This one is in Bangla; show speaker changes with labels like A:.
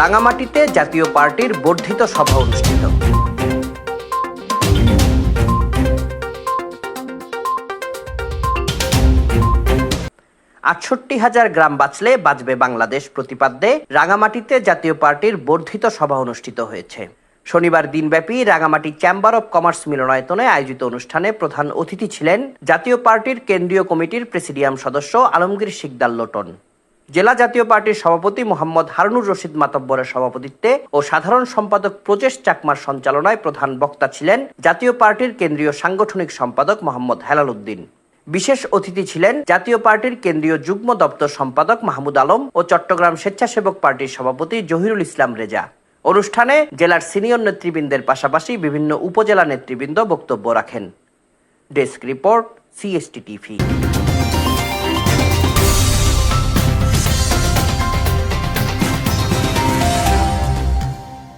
A: রাঙামাটিতে জাতীয় পার্টির বর্ধিত সভা অনুষ্ঠিত। আটষট্টি হাজার গ্রাম বাঁচলে বাঁচবে বাংলাদেশ প্রতিপাদ্যে রাঙামাটিতে জাতীয় পার্টির বর্ধিত সভা অনুষ্ঠিত হয়েছে। শনিবার দিনব্যাপী রাঙামাটি চেম্বার অব কমার্স মিলনায়তনে আয়োজিত অনুষ্ঠানে প্রধান অতিথি ছিলেন জাতীয় পার্টির কেন্দ্রীয় কমিটির প্রেসিডিয়াম সদস্য আলমগীর শিকদার লোটন। জেলা জাতীয় পার্টির সভাপতি মোহাম্মদ হারুনুর রশিদ মাতব্বরের সভাপতিত্বে ও সাধারণ সম্পাদক প্রচেশ চাকমার সঞ্চালনায় প্রধান বক্তা ছিলেন জাতীয় পার্টির কেন্দ্রীয় সাংগঠনিক সম্পাদক মোহাম্মদ হেলাল উদ্দিন। বিশেষ অতিথি ছিলেন জাতীয় পার্টির কেন্দ্রীয় যুগ্ম দপ্তর সম্পাদক মাহমুদ আলম ও চট্টগ্রাম স্বেচ্ছাসেবক পার্টির সভাপতি জহিরুল ইসলাম রেজা। অনুষ্ঠানে জেলার সিনিয়র নেতৃবৃন্দের পাশাপাশি বিভিন্ন উপজেলা নেতৃবৃন্দ বক্তব্য রাখেন। Desk report, CST TV.